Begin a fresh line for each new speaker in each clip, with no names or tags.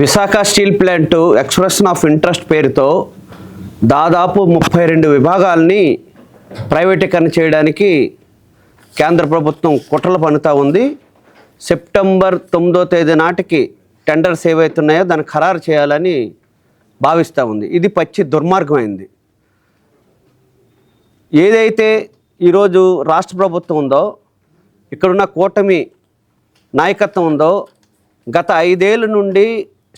Visakha steel plant expression of interest పేరుతో దాదాపు ముప్పై రెండు విభాగాల్ని ప్రైవేటీకరణ చేయడానికి కేంద్ర ప్రభుత్వం కుట్రలు పన్నుతూ ఉంది. సెప్టెంబర్ తొమ్మిదో తేదీ నాటికి టెండర్స్ ఏవైతున్నాయో దాన్ని ఖరారు చేయాలని భావిస్తూ ఉంది. ఇది పచ్చి దుర్మార్గమైంది. ఏదైతే ఈరోజు రాష్ట్ర ప్రభుత్వం ఉందో ఇక్కడున్న కూటమి నాయకత్వం ఉందో గత ఐదేళ్ళ నుండి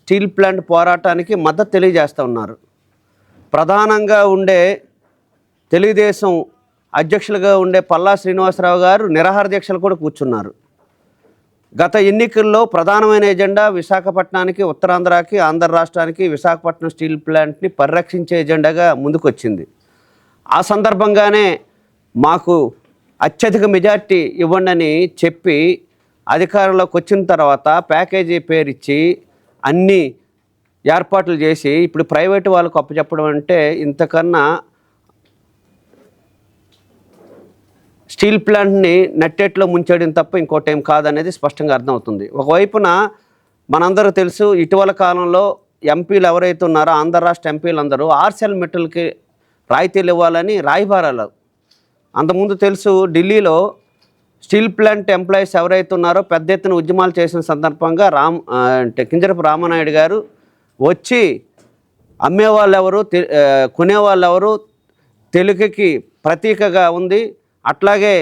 స్టీల్ ప్లాంట్ పోరాటానికి మద్దతు తెలియజేస్తూ ఉన్నారు. ప్రధానంగా ఉండే తెలుగుదేశం అధ్యక్షులుగా ఉండే పల్లా శ్రీనివాసరావు గారు నిరాహార దీక్షలు కూడా కూర్చున్నారు. గత ఎన్నికల్లో ప్రధానమైన ఎజెండా విశాఖపట్నానికి ఉత్తరాంధ్రకి ఆంధ్ర రాష్ట్రానికి విశాఖపట్నం స్టీల్ ప్లాంట్ని పరిరక్షించే ఎజెండాగా ముందుకొచ్చింది. ఆ సందర్భంగానే మాకు అత్యధిక మెజార్టీ ఇవ్వండి అని చెప్పి అధికారంలోకి వచ్చిన తర్వాత ప్యాకేజీ పేరు ఇచ్చి అన్ని ఏర్పాట్లు చేసి ఇప్పుడు ప్రైవేటు వాళ్ళకు అప్పచెప్పడం అంటే ఇంతకన్నా స్టీల్ ప్లాంట్ని నెట్టెట్లో ముంచేయడం తప్ప ఇంకోటి ఏం కాదనేది స్పష్టంగా అర్థమవుతుంది. ఒకవైపున మనందరూ తెలుసు ఇటీవల కాలంలో ఎంపీలు ఎవరైతే ఉన్నారో ఆంధ్ర రాష్ట్ర ఎంపీలు అందరూ ఆర్సెల్ మెటల్కి రాయితీలు ఇవ్వాలని రాయిబారాలు అంతకుముందు తెలుసు ఢిల్లీలో స్టీల్ ప్లాంట్ ఎంప్లాయీస్ ఎవరైతే ఉన్నారో పెద్ద ఎత్తున ఉద్యమాలు చేసిన సందర్భంగా రామ్ అంటే కింజరపు రామనాయుడు గారు వచ్చి అమ్మేవాళ్ళు ఎవరు తె- కొనేవాళ్ళు ఎవరు తెలుగుకి ప్రతీకగా ఉంది. అట్లాగే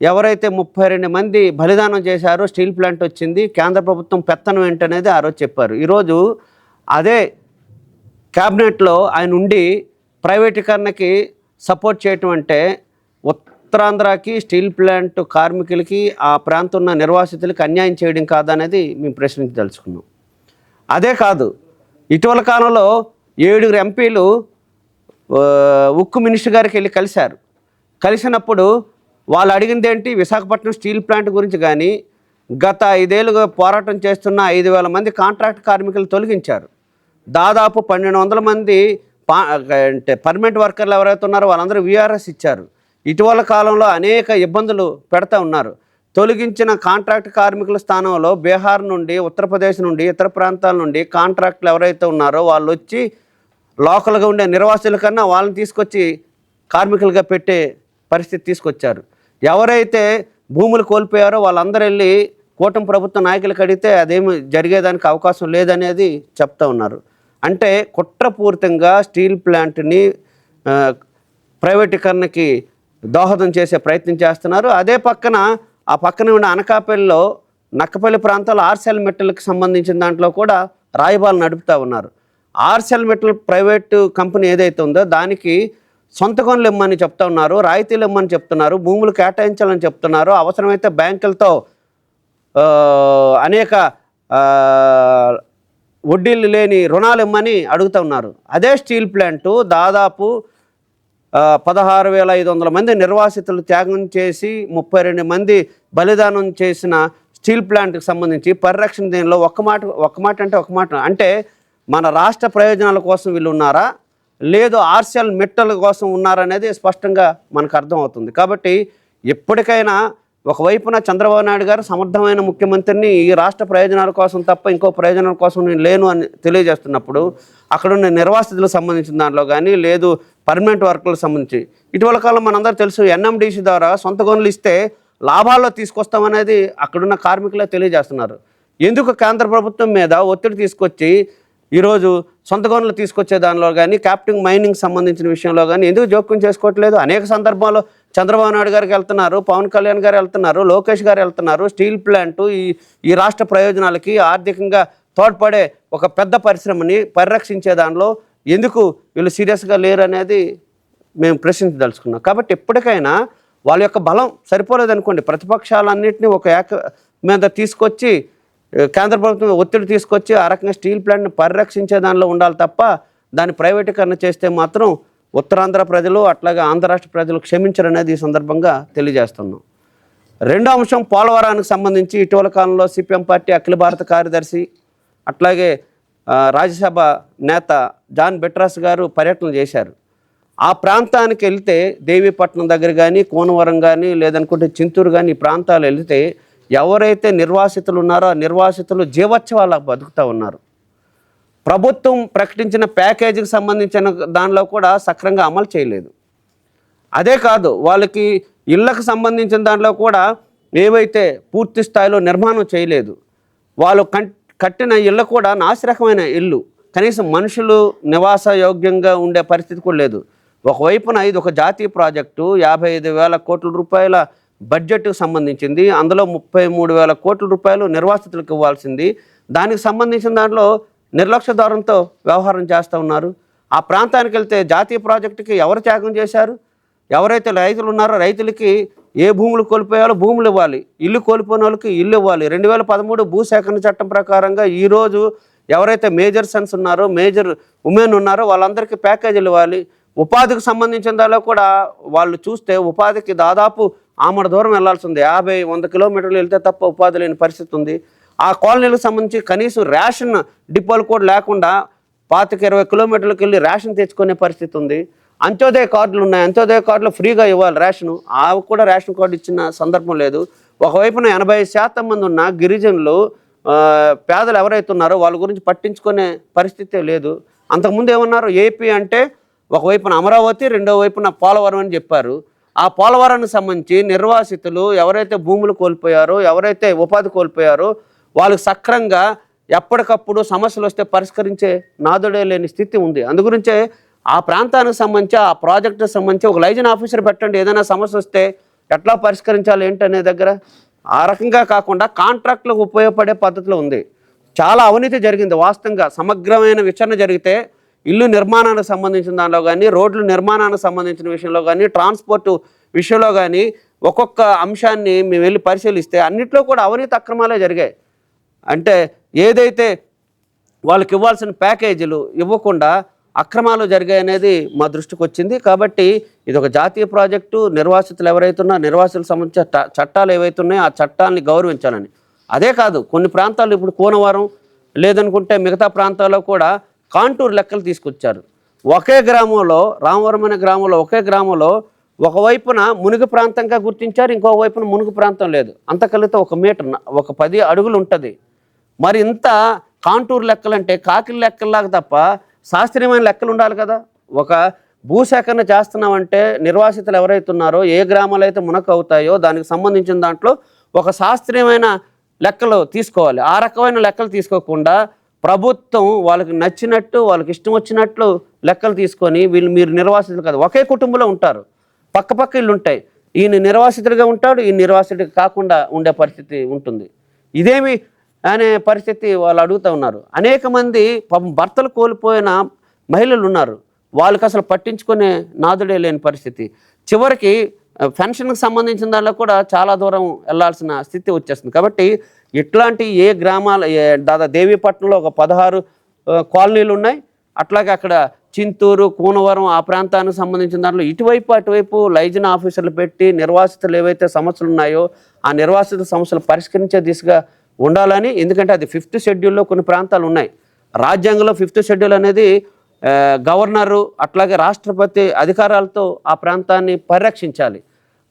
ఎవరైతే ముప్పై రెండు మంది బలిదానం చేశారో స్టీల్ ప్లాంట్ వచ్చింది కేంద్ర ప్రభుత్వం పెత్తనం ఏంటనేది ఆ రోజు చెప్పారు. ఈరోజు అదే క్యాబినెట్లో ఆయన ఉండి ప్రైవేటీకరణకి సపోర్ట్ చేయటం అంటే ఉత్తరాంధ్రకి స్టీల్ ప్లాంట్ కార్మికులకి ఆ ప్రాంతం ఉన్న నిర్వాసితులకి అన్యాయం చేయడం కాదనేది మేము ప్రశ్నించదలుచుకున్నాం అదే కాదు ఇటీవల కాలంలో ఏడుగురు ఎంపీలు ఉక్కు మినిస్టర్ గారికి వెళ్ళి కలిశారు. కలిసినప్పుడు వాళ్ళు అడిగింది ఏంటి విశాఖపట్నం స్టీల్ ప్లాంట్ గురించి కానీ గత ఐదేళ్ళుగా పోరాటం చేస్తున్న ఐదు వేల మంది కాంట్రాక్ట్ కార్మికులు తొలగించారు. దాదాపు పన్నెండు వందల మంది పా అంటే పర్మనెంట్ వర్కర్లు ఎవరైతే ఉన్నారో వాళ్ళందరూ విఆర్ఎస్ ఇచ్చారు. ఇటీవల కాలంలో అనేక ఇబ్బందులు పెడతా ఉన్నారు. తొలగించిన కాంట్రాక్ట్ కార్మికుల స్థానంలో బీహార్ నుండి ఉత్తరప్రదేశ్ నుండి ఇతర ప్రాంతాల నుండి కాంట్రాక్టులు ఎవరైతే ఉన్నారో వాళ్ళు వచ్చి లోకల్గా ఉండే నిర్వాసుల కన్నా వాళ్ళని తీసుకొచ్చి కార్మికులుగా పెట్టే పరిస్థితి తీసుకొచ్చారు. ఎవరైతే భూములు కోల్పోయారో వాళ్ళందరూ వెళ్ళి కూటమి ప్రభుత్వ నాయకులకు అడిగితే అదేమి జరిగేదానికి అవకాశం లేదనేది చెప్తా ఉన్నారు. అంటే కుట్రపూరితంగా స్టీల్ ప్లాంట్ని ప్రైవేటీకరణకి దోహదం చేసే ప్రయత్నం చేస్తున్నారు. అదే పక్కన ఆ పక్కన ఉన్న అనకాపల్లిలో నక్కపల్లి ప్రాంతాల్లో ఆర్సెల్ మెటల్కి సంబంధించిన దాంట్లో కూడా రాయబాలు నడుపుతూ ఉన్నారు. ఆర్సెల్ మెటల్ ప్రైవేటు కంపెనీ ఏదైతే ఉందో దానికి సొంత కొనులు ఇమ్మని చెప్తా ఉన్నారు రాయితీలు ఇమ్మని చెప్తున్నారు భూములు కేటాయించాలని చెప్తున్నారు. అవసరమైతే బ్యాంకులతో అనేక వడ్డీలు లేని రుణాలు ఇమ్మని అడుగుతూ ఉన్నారు. అదే స్టీల్ ప్లాంటు దాదాపు పదహారు వేల ఐదు వందల మంది నిర్వాసితులు త్యాగం చేసి ముప్పై రెండు మంది బలిదానం చేసిన స్టీల్ ప్లాంట్కి సంబంధించి పరిరక్షణ దీనిలో ఒక మాట ఒక మాట అంటే ఒక మాట. అంటే మన రాష్ట్ర ప్రయోజనాల కోసం వీళ్ళు ఉన్నారా? లేదు ఆర్సిఎల్ మెట్టల కోసం ఉన్నారనేది స్పష్టంగా మనకు అర్థమవుతుంది. కాబట్టి ఎప్పటికైనా ఒకవైపున చంద్రబాబు నాయుడు గారు సమర్థమైన ముఖ్యమంత్రిని ఈ రాష్ట్ర ప్రయోజనాల కోసం తప్ప ఇంకో ప్రయోజనాల కోసం నేను లేను అని తెలియజేస్తున్నప్పుడు అక్కడున్న నిర్వాసితులకు సంబంధించిన దాంట్లో కానీ లేదు పర్మనెంట్ వర్కులకు సంబంధించి. ఇటీవల కాలం మనందరూ తెలుసు ఎన్ఎండిసి ద్వారా సొంత గనులు ఇస్తే లాభాల్లో తీసుకొస్తామనేది అక్కడున్న కార్మికులే తెలియజేస్తున్నారు. ఎందుకు కేంద్ర ప్రభుత్వం మీద ఒత్తిడి తీసుకొచ్చి ఈరోజు సొంత గనులు తీసుకొచ్చే దానిలో కానీ క్యాప్టింగ్ మైనింగ్ సంబంధించిన విషయంలో కానీ ఎందుకు జోక్యం చేసుకోవట్లేదు? అనేక సందర్భాల్లో చంద్రబాబు నాయుడు గారికి వెళ్తున్నారు పవన్ కళ్యాణ్ గారు వెళ్తున్నారు లోకేష్ గారు వెళ్తున్నారు స్టీల్ ప్లాంట్ ఈ ఈ రాష్ట్ర ప్రయోజనాలకి ఆర్థికంగా తోడ్పడే ఒక పెద్ద పరిశ్రమని పరిరక్షించే దానిలో ఎందుకు వీళ్ళు సీరియస్గా లేరు అనేది మేము ప్రశ్నించదలుచుకున్నాం. కాబట్టి ఎప్పటికైనా వాళ్ళ యొక్క బలం సరిపోలేదు అనుకోండి ప్రతిపక్షాలన్నింటినీ ఒక ఏక మీద తీసుకొచ్చి కేంద్ర ప్రభుత్వం ఒత్తిడి తీసుకొచ్చి ఆ రకంగా స్టీల్ ప్లాంట్ని పరిరక్షించే దానిలో ఉండాలి తప్ప దాన్ని ప్రైవేటీకరణ చేస్తే మాత్రం ఉత్తరాంధ్ర ప్రజలు అట్లాగే ఆంధ్ర రాష్ట్ర ప్రజలు క్షమించరనేది ఈ సందర్భంగా తెలియజేస్తున్నాం. రెండో అంశం పోలవరానికి సంబంధించి ఇటీవల కాలంలో సిపిఎం పార్టీ అఖిల భారత కార్యదర్శి అట్లాగే రాజ్యసభ నేత జాన్ బెట్రాస్ గారు పర్యటన చేశారు. ఆ ప్రాంతానికి వెళ్తే దేవీపట్నం దగ్గర కానీ కోనవరం కానీ లేదనుకుంటే చింతూరు కానీ ఈ ప్రాంతాలు వెళ్తే ఎవరైతే నిర్వాసితులు ఉన్నారో ఆ నిర్వాసితులు జీవోత్సవాలకు బతుకుతూ ఉన్నారు. ప్రభుత్వం ప్రకటించిన ప్యాకేజీకి సంబంధించిన దానిలో కూడా సక్రంగా అమలు చేయలేదు. అదే కాదు వాళ్ళకి ఇళ్ళకు సంబంధించిన దాంట్లో కూడా ఏవైతే పూర్తి స్థాయిలో నిర్మాణం చేయలేదు వాళ్ళు కన్ కట్టిన ఇళ్ళు కూడా నాసిరకమైన ఇల్లు. కనీసం మనుషులు నివాస యోగ్యంగా ఉండే పరిస్థితి కూడా లేదు. ఒకవైపున ఇది ఒక జాతీయ ప్రాజెక్టు యాభై ఐదు వేల కోట్ల రూపాయల బడ్జెట్కు సంబంధించింది. అందులో ముప్పై మూడు వేల కోట్ల రూపాయలు నిర్వాసితులకు ఇవ్వాల్సింది. దానికి సంబంధించిన దాంట్లో నిర్లక్ష్య ధోరణితో వ్యవహారం చేస్తూ ఉన్నారు. ఆ ప్రాంతానికి వెళ్తే జాతీయ ప్రాజెక్టుకి ఎవరు త్యాగం చేశారు? ఎవరైతే రైతులు ఉన్నారో రైతులకి ఏ భూములు కోల్పోయాలో భూములు ఇవ్వాలి. ఇల్లు కోల్పోయిన వాళ్ళకి ఇల్లు ఇవ్వాలి. రెండు వేల పదమూడు భూసేకరణ చట్టం ప్రకారంగా ఈరోజు ఎవరైతే మేజర్ సన్స్ ఉన్నారో మేజర్ ఉమెన్ ఉన్నారో వాళ్ళందరికీ ప్యాకేజీలు ఇవ్వాలి. ఉపాధికి సంబంధించిన దానిలో కూడా వాళ్ళు చూస్తే ఉపాధికి దాదాపు ఆమడ దూరం వెళ్ళాల్సి ఉంది యాభై వంద కిలోమీటర్లు వెళ్తే తప్ప ఉపాధి లేని పరిస్థితి ఉంది. ఆ కాలనీలకు సంబంధించి కనీసం రేషన్ డిపోలు కూడా లేకుండా పాతిక ఇరవై కిలోమీటర్లకు వెళ్ళి రేషన్ తెచ్చుకునే పరిస్థితి ఉంది. అంత్యోదయ కార్డులు ఉన్నాయి. అంత్యోదయ కార్డులు ఫ్రీగా ఇవ్వాలి రేషను. ఆవి కూడా రేషన్ కార్డు ఇచ్చిన సందర్భం లేదు. ఒకవైపున ఎనభై శాతం మంది ఉన్న గిరిజనులు పేదలు ఎవరైతే ఉన్నారో వాళ్ళ గురించి పట్టించుకునే పరిస్థితే లేదు. అంతకుముందు ఏమన్నారు? ఏపీ అంటే ఒకవైపున అమరావతి రెండో వైపున పోలవరం అని చెప్పారు. ఆ పోలవరానికి సంబంధించి నిర్వాసితులు ఎవరైతే భూములు కోల్పోయారో ఎవరైతే ఉపాధి కోల్పోయారో వాళ్ళకి సక్రంగా ఎప్పటికప్పుడు సమస్యలు వస్తే పరిష్కరించే నాదుడే లేని స్థితి ఉంది. అందుగురించే ఆ ప్రాంతానికి సంబంధించి ఆ ప్రాజెక్టుకి సంబంధించి ఒక లైజన్ ఆఫీసర్ పెట్టండి. ఏదైనా సమస్య వస్తే ఎట్లా పరిష్కరించాలి ఏంటనే దగ్గర? ఆ రకంగా కాకుండా కాంట్రాక్టులకు ఉపయోగపడే పద్ధతిలో ఉంది. చాలా అవినీతి జరిగింది. వాస్తవంగా సమగ్రమైన విచారణ జరిగితే ఇల్లు నిర్మాణానికి సంబంధించిన దానిలో కానీ రోడ్లు నిర్మాణానికి సంబంధించిన విషయంలో కానీ ట్రాన్స్పోర్ట్ విషయంలో కానీ ఒక్కొక్క అంశాన్ని మేము వెళ్ళి పరిశీలిస్తే అన్నిట్లో కూడా అవినీతి అక్రమాలే జరిగాయి. అంటే ఏదైతే వాళ్ళకి ఇవ్వాల్సిన ప్యాకేజీలు ఇవ్వకుండా అక్రమాలు జరిగాయి అనేది మా దృష్టికి వచ్చింది. కాబట్టి ఇది ఒక జాతీయ ప్రాజెక్టు. నిర్వాసితులు ఎవరైతున్నా ఉన్నారో నిర్వాసితులకు సంబంధించిన చట్టాలు ఏవైతున్నాయో ఆ చట్టాలని గౌరవించాలని. అదే కాదు కొన్ని ప్రాంతాలు ఇప్పుడు కోనవరం లేదనుకుంటే మిగతా ప్రాంతాల్లో కూడా కాంటూర్ లెక్కలు తీసుకొచ్చారు. ఒకే గ్రామంలో రామవరం అనే గ్రామంలో ఒకే గ్రామంలో ఒకవైపున మునుగు ప్రాంతంగా గుర్తించారు ఇంకో వైపున మునుగు ప్రాంతం లేదు. అంత కలిగితే ఒక మీటర్ ఒక పది అడుగులు ఉంటుంది. మరి ఇంత కాంటూర్ లెక్కలంటే కాకిల లెక్కల్లాగా తప్ప శాస్త్రీయమైన లెక్కలు ఉండాలి కదా. ఒక భూసేకరణ చేస్తున్నామంటే నిర్వాసితులు ఎవరైతే ఉన్నారో ఏ గ్రామాలు అయితే మునక అవుతాయో దానికి సంబంధించిన దాంట్లో ఒక శాస్త్రీయమైన లెక్కలు తీసుకోవాలి. ఆ రకమైన లెక్కలు తీసుకోకుండా ప్రభుత్వం వాళ్ళకి నచ్చినట్టు వాళ్ళకి ఇష్టం వచ్చినట్లు లెక్కలు తీసుకొని వీళ్ళు మీరు నిర్వాసితులు కాదు ఒకే కుటుంబంలో ఉంటారు. పక్క పక్క ఇల్లు ఉంటాయి. ఈయన నిర్వాసితుడిగా ఉంటాడు ఈ నిర్వాసితుడిగా కాకుండా ఉండే పరిస్థితి ఉంటుంది. ఇదేమి అనే పరిస్థితి వాళ్ళు అడుగుతూ ఉన్నారు. అనేక మంది పాపం భర్తలు కోల్పోయిన మహిళలు ఉన్నారు. వాళ్ళకి అసలు పట్టించుకునే నాదుడే లేని పరిస్థితి. చివరికి పెన్షన్కి సంబంధించిన దానిలో కూడా చాలా దూరం వెళ్ళాల్సిన స్థితి వచ్చేస్తుంది. కాబట్టి ఇట్లాంటి ఏ గ్రామాల ఏ- దాదా దేవీపట్నంలో ఒక పదహారు కాలనీలు ఉన్నాయి. అట్లాగే అక్కడ చింతూరు కూనవరం ఆ ప్రాంతానికి సంబంధించిన దాంట్లో ఇటువైపు అటువైపు లైజన్ ఆఫీసర్లు పెట్టి నిర్వాసితులు ఏవైతే సమస్యలు ఉన్నాయో ఆ నిర్వాసిత సమస్యలు పరిష్కరించే దిశగా ఉండాలని ఎందుకంటే అది ఫిఫ్త్ షెడ్యూల్లో కొన్ని ప్రాంతాలు ఉన్నాయి. రాజ్యాంగంలో ఫిఫ్త్ షెడ్యూల్ అనేది గవర్నరు అట్లాగే రాష్ట్రపతి అధికారాలతో ఆ ప్రాంతాన్ని పరిరక్షించాలి.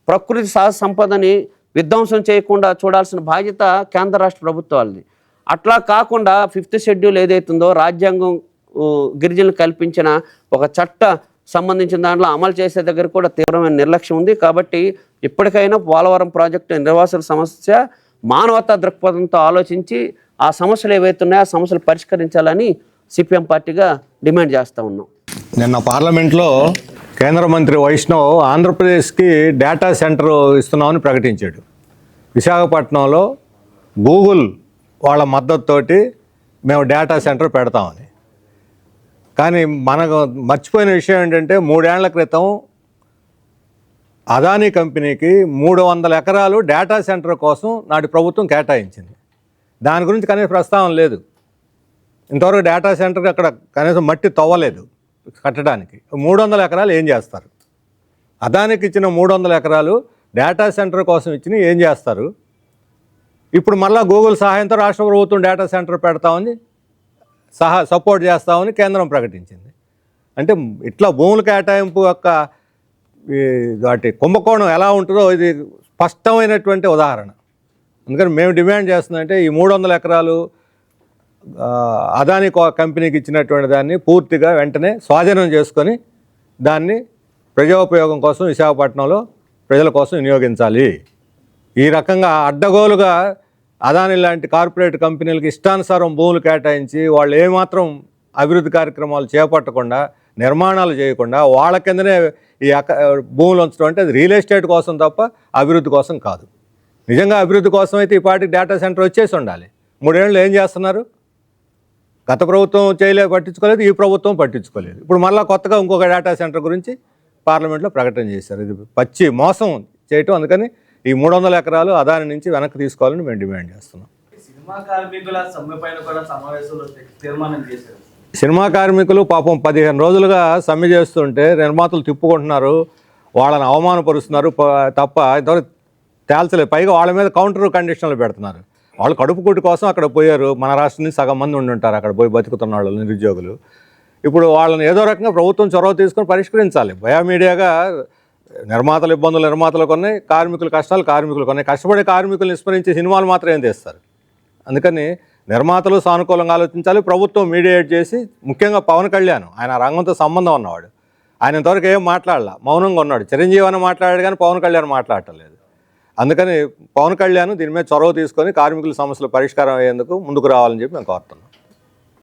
ప్రకృతి సహజ సంపదని విధ్వంసం చేయకుండా చూడాల్సిన బాధ్యత కేంద్ర రాష్ట్ర ప్రభుత్వాలది. అట్లా కాకుండా ఫిఫ్త్ షెడ్యూల్ ఏదైతుందో రాజ్యాంగం గిరిజనులు కల్పించిన ఒక చట్ట సంబంధించిన దాంట్లో అమలు చేసే దగ్గర కూడా తీవ్రమైన నిర్లక్ష్యం ఉంది. కాబట్టి ఇప్పటికైనా పోలవరం ప్రాజెక్టు నిర్వాసన సమస్య మానవతా దృక్పథంతో ఆలోచించి ఆ సమస్యలు ఏవైతే ఉన్నాయో ఆ సమస్యలు పరిష్కరించాలని సిపిఎం పార్టీగా డిమాండ్ చేస్తూ ఉన్నాం.
నిన్న పార్లమెంట్లో కేంద్ర మంత్రి వైష్ణవ్ ఆంధ్రప్రదేశ్కి డేటా సెంటర్ ఇస్తున్నామని ప్రకటించాడు. విశాఖపట్నంలో గూగుల్ వాళ్ళ మద్దతుతోటి మేము డేటా సెంటర్ పెడతామని. కానీ మనకు మర్చిపోయిన విషయం ఏంటంటే మూడేళ్ళ క్రితం అదానీ కంపెనీకి మూడు వందల ఎకరాలు డేటా సెంటర్ కోసం నాటి ప్రభుత్వం కేటాయించింది. దాని గురించి కనీసం ప్రస్తావన లేదు. ఇంతవరకు డేటా సెంటర్ అక్కడ కనీసం మట్టి తవ్వలేదు కట్టడానికి. మూడు వందల ఎకరాలు ఏం చేస్తారు? అదానికి ఇచ్చిన మూడు వందల ఎకరాలు డేటా సెంటర్ కోసం ఇచ్చిన ఏం చేస్తారు? ఇప్పుడు మళ్ళీ గూగుల్ సహాయంతో రాష్ట్ర ప్రభుత్వం డేటా సెంటర్ పెడతామని సహా సపోర్ట్ చేస్తామని కేంద్రం ప్రకటించింది. అంటే ఇట్లా భూముల కేటాయింపు యొక్క వాటి కుంభకోణం ఎలా ఉంటుందో ఇది స్పష్టమైనటువంటి ఉదాహరణ. అందుకని మేము డిమాండ్ చేస్తుందంటే ఈ మూడు వందల ఎకరాలు అదాని కో- కంపెనీకి ఇచ్చినటువంటి దాన్ని పూర్తిగా వెంటనే స్వాధీనం చేసుకొని దాన్ని ప్రజోపయోగం కోసం విశాఖపట్నంలో ప్రజల కోసం వినియోగించాలి. ఈ రకంగా అడ్డగోలుగా అదాని లాంటి కార్పొరేట్ కంపెనీలకు ఇష్టానుసారం భూములు కేటాయించి వాళ్ళు ఏమాత్రం అభివృద్ధి కార్యక్రమాలు చేపట్టకుండా నిర్మాణాలు చేయకుండా వాళ్ళ కిందనే ఈ అక భూములు ఉంచడం అంటే అది రియల్ ఎస్టేట్ కోసం తప్ప అభివృద్ధి కోసం కాదు. నిజంగా అభివృద్ధి కోసం అయితే ఈ పాటికి డేటా సెంటర్ వచ్చేసి ఉండాలి. మూడేళ్ళు ఏం చేస్తున్నారు? గత ప్రభుత్వం చేయలే పట్టించుకోలేదు ఈ ప్రభుత్వం పట్టించుకోలేదు. ఇప్పుడు మళ్ళీ కొత్తగా ఇంకొక డేటా సెంటర్ గురించి పార్లమెంట్లో ప్రకటన చేశారు. ఇది పచ్చి మోసం చేయటం. అందుకని ఈ మూడు వందల ఎకరాలు అదాని నుంచి వెనక్కి తీసుకోవాలని మేము డిమాండ్ చేస్తున్నాం.
సినిమా కార్మికుల సమ్మె పైన కూడా సమావేశంలో తీర్మానం చేశారు.
సినిమా కార్మికులు పాపం పదిహేను రోజులుగా సమ్మె చేస్తుంటే నిర్మాతలు తిప్పుకుంటున్నారు వాళ్ళని అవమానపరుస్తున్నారు తప్ప ఇంతవరకు తేల్చలేదు. పైగా వాళ్ళ మీద కౌంటర్ కండిషన్లు పెడుతున్నారు. వాళ్ళు కడుపు కొట్టు కోసం అక్కడ పోయారు. మన రాష్ట్రం నుంచి సగం మంది ఉండి ఉంటారు అక్కడ పోయి బతుకుతున్న వాళ్ళు నిరుద్యోగులు. ఇప్పుడు వాళ్ళని ఏదో రకంగా ప్రభుత్వం చొరవ తీసుకొని పరిష్కరించాలి. బయోమీడియాగా నిర్మాతల ఇబ్బందులు నిర్మాతలకు ఉన్నాయి కార్మికుల కష్టాలు కార్మికులకు ఉన్నాయి. కష్టపడే కార్మికులు విస్మరించి సినిమాలు మాత్రం ఏం తీస్తారు? అందుకని నిర్మాతలు సానుకూలంగా ఆలోచించాలి. ప్రభుత్వం మీడియేట్ చేసి ముఖ్యంగా పవన్ కళ్యాణ్ ఆయన రంగంతో సంబంధం ఉన్నవాడు. ఆయన ఇంతవరకు ఏం మాట్లాడలా. మౌనంగా ఉన్నాడు. చిరంజీవి అని మాట్లాడాడు కానీ పవన్ కళ్యాణ్ మాట్లాడటం లేదు. అందుకని పవన్ కళ్యాణ్ దీని మీద చొరవ తీసుకొని కార్మికుల సమస్యలు పరిష్కారం అయ్యేందుకు ముందుకు రావాలని చెప్పి మేము కోరుతున్నాం.